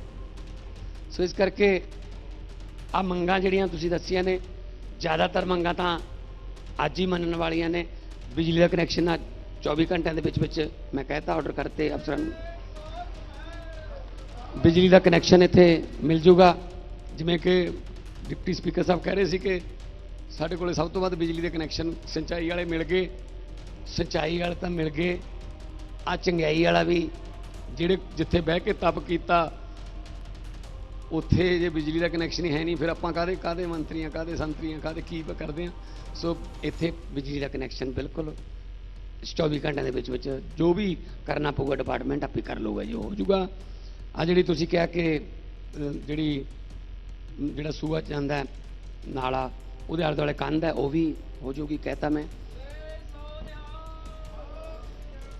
ਸੋ ਇਸ ਕਰਕੇ ਆ ਮੰਗਾਂ ਜਿਹੜੀਆਂ ਤੁਸੀਂ ਦੱਸੀਆਂ ਨੇ, ਜ਼ਿਆਦਾਤਰ ਮੰਗਾਂ ਤਾਂ ਅੱਜ ਹੀ ਮੰਨਣ ਵਾਲੀਆਂ ਨੇ। ਬਿਜਲੀ ਦਾ ਕਨੈਕਸ਼ਨ ਅੱਜ 24 ਘੰਟਿਆਂ ਦੇ ਵਿੱਚ ਵਿੱਚ ਮੈਂ ਕਹਿਤਾ ਆਰਡਰ ਕਰਤੇ ਅਫਸਰਾਂ ਨੂੰ। ਬਿਜਲੀ ਦਾ ਕਨੈਕਸ਼ਨ ਇੱਥੇ ਮਿਲ ਜੂਗਾ। ਜਿਵੇਂ ਕਿ ਡਿਪਟੀ ਸਪੀਕਰ ਸਾਹਿਬ ਕਹਿ ਰਹੇ ਸੀ ਕਿ ਸਾਡੇ ਕੋਲੇ ਸਭ ਤੋਂ ਵੱਧ ਬਿਜਲੀ ਦੇ ਕਨੈਕਸ਼ਨ ਸਿੰਚਾਈ ਵਾਲੇ ਮਿਲ ਗਏ। ਸਿੰਚਾਈ ਵਾਲੇ ਤਾਂ ਮਿਲ ਗਏ ਆ ਚੰਗਿਆਈ ਵਾਲਾ ਵੀ, ਜਿਹੜੇ ਜਿੱਥੇ ਬਹਿ ਕੇ ਤਪ ਕੀਤਾ, ਉੱਥੇ ਜੇ ਬਿਜਲੀ ਦਾ ਕਨੈਕਸ਼ਨ ਹੀ ਹੈ ਨਹੀਂ, ਫਿਰ ਆਪਾਂ ਕਾਦੇ ਕਾਦੇ ਮੰਤਰੀਆਂ ਕਾਦੇ ਸੰਤਰੀਆਂ ਕਾਦੇ ਕੀ ਕਰਦੇ ਆ ਸੋ ਇੱਥੇ ਬਿਜਲੀ ਦਾ ਕਨੈਕਸ਼ਨ ਬਿਲਕੁਲ 24 ਘੰਟਿਆਂ ਦੇ ਵਿੱਚ ਵਿੱਚ ਜੋ ਵੀ ਕਰਨਾ ਪਊਗਾ ਡਿਪਾਰਟਮੈਂਟ ਆਪੇ ਕਰ ਲਊਗਾ ਜੀ, ਉਹ ਹੋ ਜਾਊਗਾ। ਆ ਜਿਹੜੀ ਤੁਸੀਂ ਕਿਹਾ ਕਿ ਜਿਹੜੀ, ਜਿਹੜਾ ਸੂਆ ਜਾਂਦਾ ਨਾਲਾ, ਉਹਦੇ ਆਲੇ ਦੁਆਲੇ ਕੰਧ ਹੈ, ਉਹ ਵੀ ਹੋ ਜਾਊਗੀ ਕਹਿਤਾ ਮੈਂ।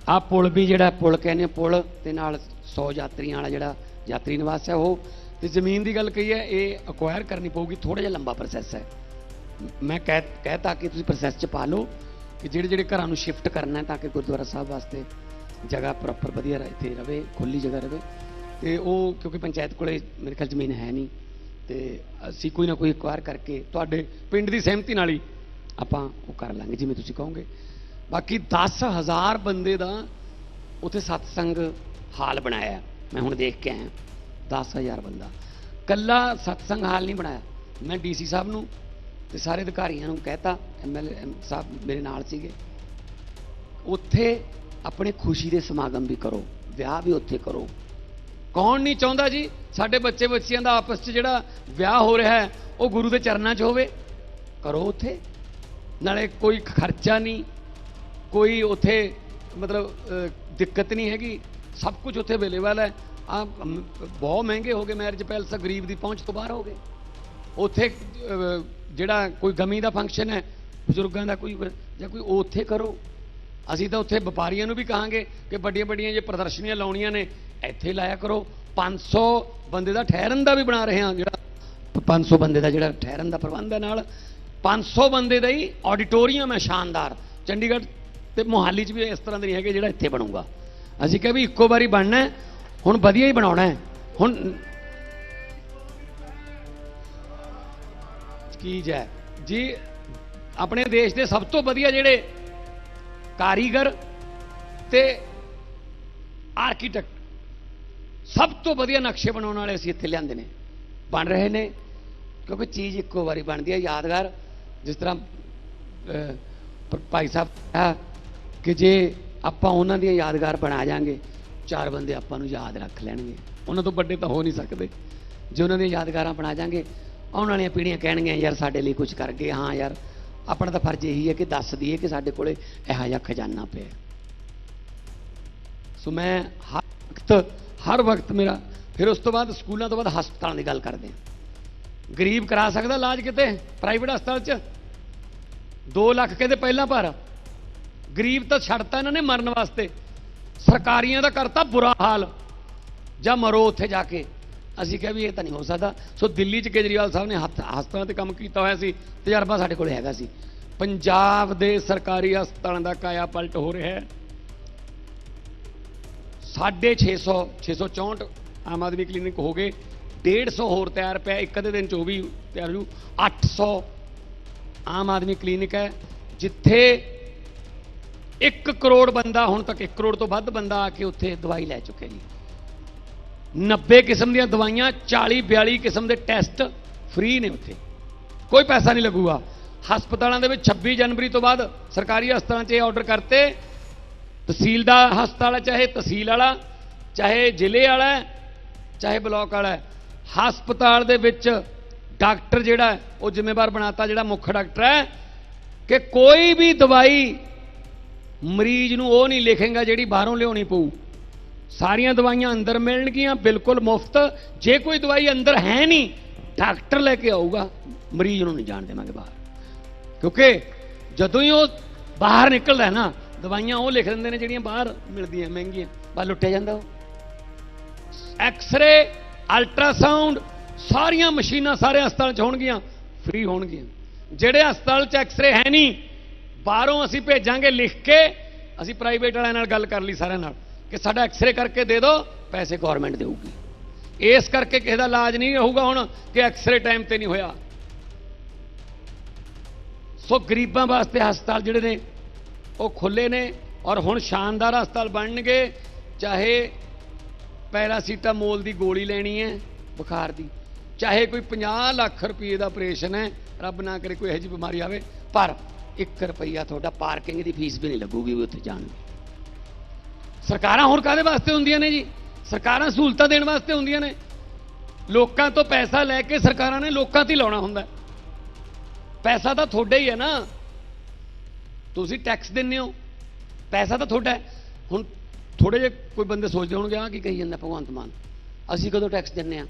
ਆ ਪੁਲ ਵੀ ਜਿਹੜਾ ਪੁਲ ਕਹਿੰਦੇ ਆ, ਪੁਲ ਤੇ ਨਾਲ 100 ਯਾਤਰੀਆਂ ਵਾਲਾ ਜਿਹੜਾ ਯਾਤਰੀ ਨਿਵਾਸ ਹੈ ਉਹ। ਤੇ ਜ਼ਮੀਨ ਦੀ ਗੱਲ ਕਹੀ ਹੈ ਇਹ ਅਕਵਾਇਰ ਕਰਨੀ ਪਊਗੀ ਥੋੜਾ ਜਿਹਾ ਲੰਬਾ ਪ੍ਰੋਸੈਸ ਹੈ। ਮੈਂ ਕਹਿ ਕਹਿਤਾ ਕਿ ਤੁਸੀਂ ਪ੍ਰੋਸੈਸ ਚ ਪਾ ਲਓ ਕਿ ਜਿਹੜੇ ਜਿਹੜੇ ਘਰਾਂ ਨੂੰ ਸ਼ਿਫਟ ਕਰਨਾ ਹੈ ਤਾਂ ਕਿ ਗੁਰਦੁਆਰਾ ਸਾਹਿਬ ਵਾਸਤੇ ਜਗ੍ਹਾ ਪ੍ਰੋਪਰ ਵਧੀਆ ਇੱਥੇ ਰਵੇ ਖੁੱਲੀ ਜਗ੍ਹਾ ਰਵੇ। ਤੇ ਉਹ ਕਿਉਂਕਿ ਪੰਚਾਇਤ ਕੋਲੇ ਮੇਰੇ ਖਿਆਲ ਜ਼ਮੀਨ ਹੈ ਨਹੀਂ ਤੇ ਅਸੀਂ ਕੋਈ ਨਾ ਕੋਈ ਅਕਵਾਇਰ ਕਰਕੇ ਤੁਹਾਡੇ ਪਿੰਡ ਦੀ ਸਹਿਮਤੀ ਨਾਲ ਹੀ ਆਪਾਂ ਉਹ ਕਰ ਲਾਂਗੇ ਜਿਵੇਂ ਤੁਸੀਂ ਕਹੋਗੇ। ਬਾਕੀ 10000 ਬੰਦੇ ਦਾ ਉੱਥੇ ਸਤਸੰਗ ਹਾਲ ਬਣਾਇਆ। ਮੈਂ ਹੁਣ ਦੇਖ ਕੇ ਆਇਆ। 10000 ਬੰਦਾ। ਕੱਲਾ ਸਤਸੰਗ ਹਾਲ ਨਹੀਂ ਬਣਾਇਆ। ਮੈਂ ਡੀਸੀ ਸਾਹਿਬ ਨੂੰ ਤੇ ਸਾਰੇ ਅਧਿਕਾਰੀਆਂ ਨੂੰ ਕਹਿਤਾ ਐਮਐਲਏ ਸਾਹਿਬ ਮੇਰੇ ਨਾਲ ਸੀਗੇ। ਉੱਥੇ ਆਪਣੇ ਖੁਸ਼ੀ ਦੇ ਸਮਾਗਮ ਵੀ ਕਰੋ, ਵਿਆਹ ਵੀ ਉੱਥੇ ਕਰੋ। ਕੌਣ ਨਹੀਂ ਚਾਹੁੰਦਾ ਜੀ, ਸਾਡੇ ਬੱਚੇ ਬੱਚਿਆਂ ਦਾ ਆਪਸ 'ਚ ਜਿਹੜਾ ਵਿਆਹ ਹੋ ਰਿਹਾ ਹੈ, ਉਹ ਗੁਰੂ ਦੇ ਚਰਨਾਂ 'ਚ ਹੋਵੇ। ਕਰੋ ਉੱਥੇ। ਨਾਲੇ ਕੋਈ ਖਰਚਾ ਨਹੀਂ ਕੋਈ ਉੱਥੇ ਮਤਲਬ ਦਿੱਕਤ ਨਹੀਂ ਹੈਗੀ। ਸਭ ਕੁਝ ਉੱਥੇ ਅਵੇਲੇਬਲ ਹੈ। ਆ ਬਹੁਤ ਮਹਿੰਗੇ ਹੋ ਗਏ ਮੈਰਿਜ ਪੈਲਸ ਗਰੀਬ ਦੀ ਪਹੁੰਚ ਤੋਂ ਬਾਹਰ ਹੋ ਗਏ। ਉੱਥੇ ਜਿਹੜਾ ਕੋਈ ਗਮੀ ਦਾ ਫੰਕਸ਼ਨ ਹੈ, ਬਜ਼ੁਰਗਾਂ ਦਾ ਕੋਈ, ਜਾਂ ਕੋਈ ਉੱਥੇ ਕਰੋ। ਅਸੀਂ ਤਾਂ ਉੱਥੇ ਵਪਾਰੀਆਂ ਨੂੰ ਵੀ ਕਹਾਂਗੇ ਕਿ ਵੱਡੀਆਂ ਵੱਡੀਆਂ ਜੇ ਪ੍ਰਦਰਸ਼ਨੀਆਂ ਲਾਉਣੀਆਂ ਨੇ, ਇੱਥੇ ਲਾਇਆ ਕਰੋ। 500 ਬੰਦੇ ਦਾ ਠਹਿਰਨ ਦਾ ਵੀ ਬਣਾ ਰਹੇ ਹਾਂ ਜਿਹੜਾ 500 ਬੰਦੇ ਦਾ ਜਿਹੜਾ ਠਹਿਰਨ ਦਾ ਪ੍ਰਬੰਧ ਹੈ ਨਾਲ। 500 ਬੰਦੇ ਦਾ ਹੀ ਆਡੀਟੋਰੀਅਮ ਹੈ, ਸ਼ਾਨਦਾਰ। ਚੰਡੀਗੜ੍ਹ ਤੇ ਮੋਹਾਲੀ 'ਚ ਵੀ ਇਸ ਤਰ੍ਹਾਂ ਦੇ ਨਹੀਂ ਹੈਗੇ ਜਿਹੜਾ ਇੱਥੇ ਬਣੂਗਾ। ਅਸੀਂ ਕਿਹਾ ਵੀ ਇੱਕੋ ਵਾਰੀ ਬਣਨਾ ਹੁਣ ਵਧੀਆ ਹੀ ਬਣਾਉਣਾ ਹੈ। ਹੁਣ ਚੀਜ਼ ਹੈ ਜੀ, ਆਪਣੇ ਦੇਸ਼ ਦੇ ਸਭ ਤੋਂ ਵਧੀਆ ਜਿਹੜੇ ਕਾਰੀਗਰ ਤੇ ਆਰਕੀਟੈਕਟ, ਸਭ ਤੋਂ ਵਧੀਆ ਨਕਸ਼ੇ ਬਣਾਉਣ ਵਾਲੇ ਅਸੀਂ ਇੱਥੇ ਲਿਆਂਦੇ ਨੇ। ਬਣ ਰਹੇ ਨੇ, ਕਿਉਂਕਿ ਚੀਜ਼ ਇੱਕੋ ਵਾਰੀ ਬਣਦੀ ਹੈ, ਯਾਦਗਾਰ, ਜਿਸ ਤਰ੍ਹਾਂ ਭਾਈ ਸਾਹਿਬ ਕਿ ਜੇ ਆਪਾਂ ਉਹਨਾਂ ਦੀਆਂ ਯਾਦਗਾਰ ਬਣਾ ਜਾਾਂਗੇ, ਚਾਰ ਬੰਦੇ ਆਪਾਂ ਨੂੰ ਯਾਦ ਰੱਖ ਲੈਣਗੇ। ਉਹਨਾਂ ਤੋਂ ਵੱਡੇ ਤਾਂ ਹੋ ਨਹੀਂ ਸਕਦੇ। ਜੇ ਉਹਨਾਂ ਦੀਆਂ ਯਾਦਗਾਰਾਂ ਬਣਾ ਜਾਾਂਗੇ, ਆਉਣ ਵਾਲੀਆਂ ਪੀੜ੍ਹੀਆਂ ਕਹਿਣਗੀਆਂ, ਯਾਰ ਸਾਡੇ ਲਈ ਕੁਝ ਕਰ ਗਏ। ਹਾਂ ਯਾਰ, ਆਪਣਾ ਤਾਂ ਫਰਜ਼ ਇਹੀ ਹੈ ਕਿ ਦੱਸ ਦਈਏ ਕਿ ਸਾਡੇ ਕੋਲੇ ਇਹੋ ਜਿਹਾ ਖਜ਼ਾਨਾ ਪਿਆ ਸੋ ਮੈਂ ਹਰ ਵਕਤ ਹਰ ਵਕਤ ਮੇਰਾ, ਫਿਰ ਉਸ ਤੋਂ ਬਾਅਦ ਸਕੂਲਾਂ ਤੋਂ ਬਾਅਦ ਹਸਪਤਾਲਾਂ ਦੀ ਗੱਲ ਕਰਦੇ ਹਾਂ। ਗਰੀਬ ਕਰਾ ਸਕਦਾ ਇਲਾਜ ਕਿਤੇ? ਪ੍ਰਾਈਵੇਟ ਹਸਪਤਾਲ 'ਚ? 2 ਲੱਖ ਕਹਿੰਦੇ ਪਹਿਲਾਂ ਭਰ। ਗਰੀਬ ਤਾਂ ਛੱਡਤਾ ਇਹਨਾਂ ਨੇ ਮਰਨ ਵਾਸਤੇ। ਸਰਕਾਰੀਆਂ ਦਾ ਕਰਤਾ ਬੁਰਾ ਹਾਲ। ਜਾਂ ਮਰੋ ਉੱਥੇ ਜਾ ਕੇ। ਅਸੀਂ ਕਿਹਾ ਵੀ ਇਹ ਤਾਂ ਨਹੀਂ ਹੋ ਸਕਦਾ। ਸੋ ਦਿੱਲੀ 'ਚ ਕੇਜਰੀਵਾਲ ਸਾਹਿਬ ਨੇ ਹੱਥ ਹਸਪਤਾਲਾਂ ਤੇ ਕੰਮ ਕੀਤਾ ਹੋਇਆ ਸੀ। ਤਜਰਬਾ ਸਾਡੇ ਕੋਲ ਹੈਗਾ ਸੀ। ਪੰਜਾਬ ਦੇ ਸਰਕਾਰੀ ਹਸਪਤਾਲਾਂ ਦਾ ਕਾਇਆ ਪਲਟ ਹੋ ਰਿਹਾ ਹੈ। 650 664 ਆਮ ਆਦਮੀ ਕਲੀਨਿਕ ਹੋ ਗਏ। 150 ਹੋਰ ਤਿਆਰ ਪਿਆ। ਇੱਕ ਅੱਧੇ ਦਿਨ ਚ ਉਹ ਵੀ ਤਿਆਰ ਹੋ ਜੂ। 800 ਆਮ ਆਦਮੀ ਕਲੀਨਿਕ ਹੈ। ਜਿੱਥੇ 1 ਕਰੋੜ ਬੰਦਾ, ਹੁਣ ਤੱਕ 1 ਕਰੋੜ ਤੋਂ ਵੱਧ ਬੰਦਾ ਆ ਕੇ ਉੱਥੇ ਦਵਾਈ ਲੈ ਚੁੱਕੇ ਜੀ। 90 ਕਿਸਮ ਦੀਆਂ ਦਵਾਈਆਂ 40 42 ਕਿਸਮ ਦੇ ਟੈਸਟ ਫ੍ਰੀ ਨੇ ਉੱਥੇ। ਕੋਈ ਪੈਸਾ ਨਹੀਂ ਲੱਗੂਗਾ। ਹਸਪਤਾਲਾਂ ਦੇ ਵਿੱਚ 26 ਜਨਵਰੀ ਤੋਂ ਬਾਅਦ ਸਰਕਾਰੀ ਹਸਪਤਾਲਾਂ 'ਚ ਇਹ ਆਰਡਰ ਕਰਤੇ। ਤਹਿਸੀਲ ਦਾ ਹਸਪਤਾਲ ਹੈ, ਚਾਹੇ ਤਹਿਸੀਲ ਵਾਲਾ, ਚਾਹੇ ਜ਼ਿਲ੍ਹੇ ਵਾਲਾ ਚਾਹੇ ਬਲਾਕ ਵਾਲਾ ਹਸਪਤਾਲ ਦੇ ਵਿੱਚ ਡਾਕਟਰ ਜਿਹੜਾ ਉਹ ਜ਼ਿੰਮੇਵਾਰ ਬਣਾਤਾ ਜਿਹੜਾ ਮੁੱਖ ਡਾਕਟਰ ਹੈ ਕਿ ਕੋਈ ਵੀ ਦਵਾਈ ਮਰੀਜ਼ ਨੂੰ ਉਹ ਨਹੀਂ ਲਿਖੇਗਾ ਜਿਹੜੀ ਬਾਹਰੋਂ ਲਿਆਉਣੀ ਪਊ। ਸਾਰੀਆਂ ਦਵਾਈਆਂ ਅੰਦਰ ਮਿਲਣਗੀਆਂ, ਬਿਲਕੁਲ ਮੁਫਤ। ਜੇ ਕੋਈ ਦਵਾਈ ਅੰਦਰ ਹੈ ਨਹੀਂ, ਡਾਕਟਰ ਲੈ ਕੇ ਆਊਗਾ, ਮਰੀਜ਼ ਨੂੰ ਨਹੀਂ ਜਾਣ ਦੇਵਾਂਗੇ ਬਾਹਰ। ਕਿਉਂਕਿ ਜਦੋਂ ਹੀ ਉਹ ਬਾਹਰ ਨਿਕਲਦਾ ਹੈ ਨਾ, ਦਵਾਈਆਂ ਉਹ ਲਿਖ ਦਿੰਦੇ ਨੇ ਜਿਹੜੀਆਂ ਬਾਹਰ ਮਿਲਦੀਆਂ, ਮਹਿੰਗੀਆਂ। ਬਾ ਲੁੱਟਿਆ ਜਾਂਦਾ ਉਹ। ਐਕਸ-ਰੇ ਅਲਟਰਾਸਾਊਂਡ ਸਾਰੀਆਂ ਮਸ਼ੀਨਾਂ ਸਾਰੇ ਹਸਪਤਾਲ 'ਚ ਹੋਣਗੀਆਂ ਫ੍ਰੀ ਹੋਣਗੀਆਂ। ਜਿਹੜੇ ਹਸਪਤਾਲ 'ਚ ਐਕਸ-ਰੇ ਹੈ ਨਹੀਂ ਬਾਹਰੋਂ ਅਸੀਂ ਭੇਜਾਂਗੇ ਲਿਖ ਕੇ, ਅਸੀਂ ਪ੍ਰਾਈਵੇਟ ਵਾਲਿਆਂ ਨਾਲ ਗੱਲ ਕਰ ਲਈ ਸਾਰਿਆਂ ਨਾਲ ਕਿ ਸਾਡਾ ਐਕਸ-ਰੇ ਕਰਕੇ ਦੇ ਦਿਓ ਪੈਸੇ ਗਵਰਨਮੈਂਟ ਦੇਊਗੀ। ਇਸ ਕਰਕੇ ਕਿਸੇ ਦਾ ਇਲਾਜ ਨਹੀਂ ਹੋਊਗਾ ਹੁਣ ਕਿ ਐਕਸ-ਰੇ ਟਾਈਮ ਤੇ ਨਹੀਂ ਹੋਇਆ। ਸੋ ਗਰੀਬਾਂ ਵਾਸਤੇ ਹਸਪਤਾਲ ਜਿਹੜੇ ਨੇ, ਉਹ ਖੁੱਲੇ ਨੇ ਔਰ ਹੁਣ ਸ਼ਾਨਦਾਰ ਹਸਪਤਾਲ ਬਣਨਗੇ, ਚਾਹੇ ਪੈਰਾਸੀਟਾਮੋਲ ਦੀ ਗੋਲੀ ਲੈਣੀ ਹੈ, ਬੁਖਾਰ ਦੀ, ਚਾਹੇ ਕੋਈ 50 ਲੱਖ ਰੁਪਏ ਦਾ ਆਪਰੇਸ਼ਨ ਹੈ, ਰੱਬ ਨਾ ਕਰੇ ਕੋਈ ਇਹੋ ਜਿਹੀ ਬਿਮਾਰੀ ਆਵੇ, ਪਰ 1 ਰੁਪਈਆ ਤੁਹਾਡਾ ਪਾਰਕਿੰਗ ਦੀ ਫੀਸ ਵੀ ਨਹੀਂ ਲੱਗੂਗੀ ਉੱਥੇ ਜਾਣ ਦੀ। ਸਰਕਾਰਾਂ ਹੋਰ ਕਾਦੇ ਵਾਸਤੇ ਹੁੰਦੀਆਂ ਨੇ ਜੀ? ਸਰਕਾਰਾਂ ਸਹੂਲਤਾਂ ਦੇਣ ਵਾਸਤੇ ਹੁੰਦੀਆਂ ਨੇ। ਲੋਕਾਂ ਤੋਂ ਪੈਸਾ ਲੈ ਕੇ ਸਰਕਾਰਾਂ ਨੇ ਲੋਕਾਂ ਤੇ ਹੀ ਲਾਉਣਾ ਹੁੰਦਾ। ਪੈਸਾ ਤਾਂ ਤੁਹਾਡਾ ਹੀ ਹੈ ਨਾ। ਤੁਸੀਂ ਟੈਕਸ ਦਿੰਦੇ ਹੋ। ਪੈਸਾ ਤਾਂ ਤੁਹਾਡਾ ਹੁਣ ਥੋੜੇ ਜਿਹੇ ਕੋਈ ਬੰਦੇ ਸੋਚਦੇ ਹੋਣਗੇ ਆ ਕੀ ਕਹੀ ਜਾਂਦਾ ਭਗਵੰਤ ਮਾਨ? ਅਸੀਂ ਕਦੋਂ ਟੈਕਸ ਦਿੰਨੇ ਆ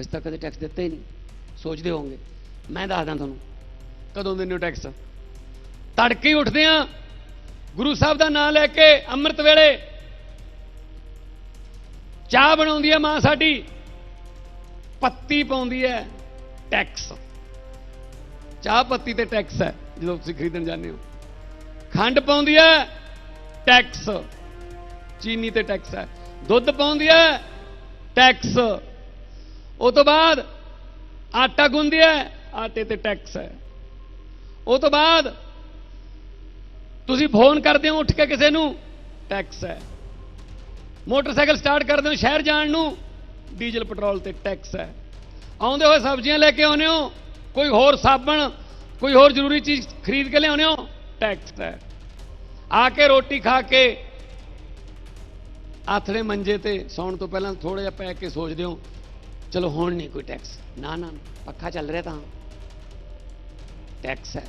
ਅਸੀਂ ਤਾਂ ਕਦੇ ਟੈਕਸ ਦਿੱਤੇ ਹੀ ਨਹੀਂ। ਸੋਚਦੇ ਹੋਵੋਗੇ। ਮੈਂ ਦੱਸਦਾ ਤੁਹਾਨੂੰ, ਕਦੋਂ ਦਿੰਦੇ ਹੋ ਟੈਕਸ ਤੜਕੇ ਉੱਠਦੇ ਆ ਗੁਰੂ ਸਾਹਿਬ ਦਾ ਨਾਮ ਲੈ ਕੇ ਅੰਮ੍ਰਿਤ ਵੇਲੇ ਚਾਹ ਬਣਾਉਂਦੀ ਹੈ ਮਾਂ ਸਾਡੀ। ਪੱਤੀ ਪਾਉਂਦੀ ਹੈ ਟੈਕਸ। ਚਾਹ ਪੱਤੀ ਤੇ ਟੈਕਸ ਹੈ ਜਦੋਂ ਤੁਸੀਂ ਖਰੀਦਣ ਜਾਂਦੇ ਹੋ। ਖੰਡ ਪਾਉਂਦੀ ਹੈ ਟੈਕਸ। ਚੀਨੀ ਤੇ ਟੈਕਸ ਹੈ ਦੁੱਧ ਪਾਉਂਦੀ ਹੈ ਟੈਕਸ। ਉਹ ਤੋਂ ਬਾਅਦ ਆਟਾ ਗੁੰਦੀ ਹੈ ਆਟੇ ਤੇ ਟੈਕਸ ਹੈ ਉਹ ਤੋਂ ਬਾਅਦ ਤੁਸੀਂ ਫੋਨ ਕਰਦੇ ਹੋ, ਉੱਠ ਕੇ ਕਿਸੇ ਨੂੰ ਟੈਕਸ ਹੈ। ਮੋਟਰਸਾਈਕਲ ਸਟਾਰਟ ਕਰਦੇ ਹੋ, ਸ਼ਹਿਰ ਜਾਣ ਨੂੰ, ਡੀਜ਼ਲ ਪੈਟਰੋਲ ਤੇ ਟੈਕਸ ਹੈ। ਆਉਂਦੇ ਹੋਏ ਸਬਜ਼ੀਆਂ ਲੈ ਕੇ ਆਉਂਦੇ ਹੋ, ਕੋਈ ਹੋਰ ਸਾਬਣ, ਕੋਈ ਹੋਰ ਜ਼ਰੂਰੀ ਚੀਜ਼ ਖਰੀਦ ਕੇ ਲਿਆਉਂਦੇ ਹੋ ਟੈਕਸ ਹੈ। ਆ ਕੇ ਰੋਟੀ ਖਾ ਕੇ, ਆਥੜੇ ਮੰਜੇ ਤੇ ਸੌਣ ਤੋਂ ਪਹਿਲਾਂ ਥੋੜਾ ਜਿਹਾ ਪੈ ਕੇ ਸੋਚਦੇ ਹੋ, ਚਲੋ ਹੁਣ ਨਹੀਂ ਕੋਈ ਟੈਕਸ ਨਾ ਨਾ, ਪੱਖਾ ਚੱਲ ਰਿਹਾ ਤਾਂ। ਟੈਕਸ ਹੈ।